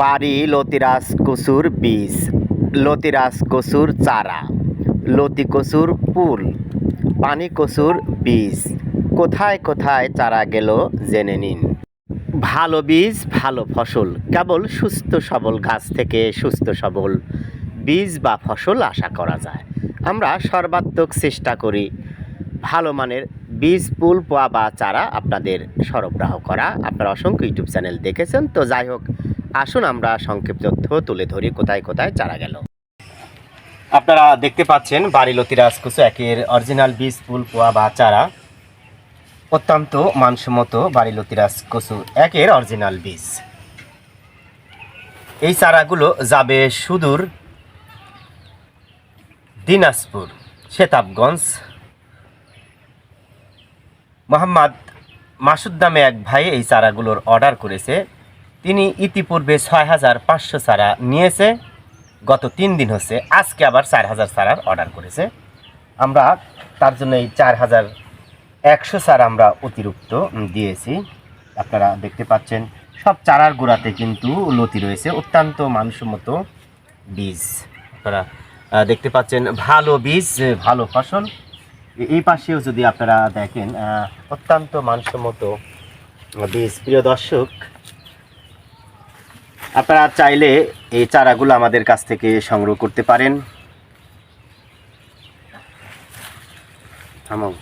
বাড়ি লতিরাজ কচুর বীজ, লতিরাজ কচুর চারা, লতি কচুর পুল পানি কচুর বীজ। কোথায় কোথায় চারা গেল জেনে নিন। ভালো বীজ, ভালো ফসল, কেবল সুস্থ সবল গাছ থেকে সুস্থ সবল বীজ বা ফসল আশা করা যায়। আমরা সর্বাত্মক চেষ্টা করি ভালো মানের বীজ পুল পোয়া বা চারা আপনাদের সরবরাহ করা। আপনারা অসংখ্য ইউটিউব চ্যানেল দেখেছেন, তো যাই হোক আসুন আমরা সংক্ষিপ্ত তথ্য তুলে ধরি কোথায় কোথায় চারা গেল। আপনারা দেখতে পাচ্ছেন বাড়ি লতিরাজ কুসু একের অরিজিনাল বীজ, ফুল, পোয়া বা চারা। অত্যন্ত মানসম্মত লতিরাজ কচু একের অরিজিনাল বীজ। এই চারাগুলো যাবে সুদূর দিনাজপুর, সেতাবগঞ্জ। মোহাম্মদ মাসুদ নামে এক ভাই এই চারাগুলোর অর্ডার করেছে। তিনি ইতিপূর্বে ছয় হাজার পাঁচশো চারা নিয়েছে। গত তিন দিন হচ্ছে, আজকে আবার চার হাজার চারার অর্ডার করেছে। আমরা তার জন্য এই চার হাজার একশো চারা আমরা অতিরিক্ত দিয়েছি। আপনারা দেখতে পাচ্ছেন, সব চারার গোড়াতে কিন্তু লতি রয়েছে, অত্যন্ত মানসম্মত বীজ। আপনারা দেখতে পাচ্ছেন, ভালো বীজ ভালো ফসল। এই পাশেও যদি আপনারা দেখেন অত্যন্ত মানসম্মত বীজ। প্রিয় দর্শক আপনারা চাইলে এই চারাগুলো আমাদের কাছ থেকে সংগ্রহ করতে পারেন। আমার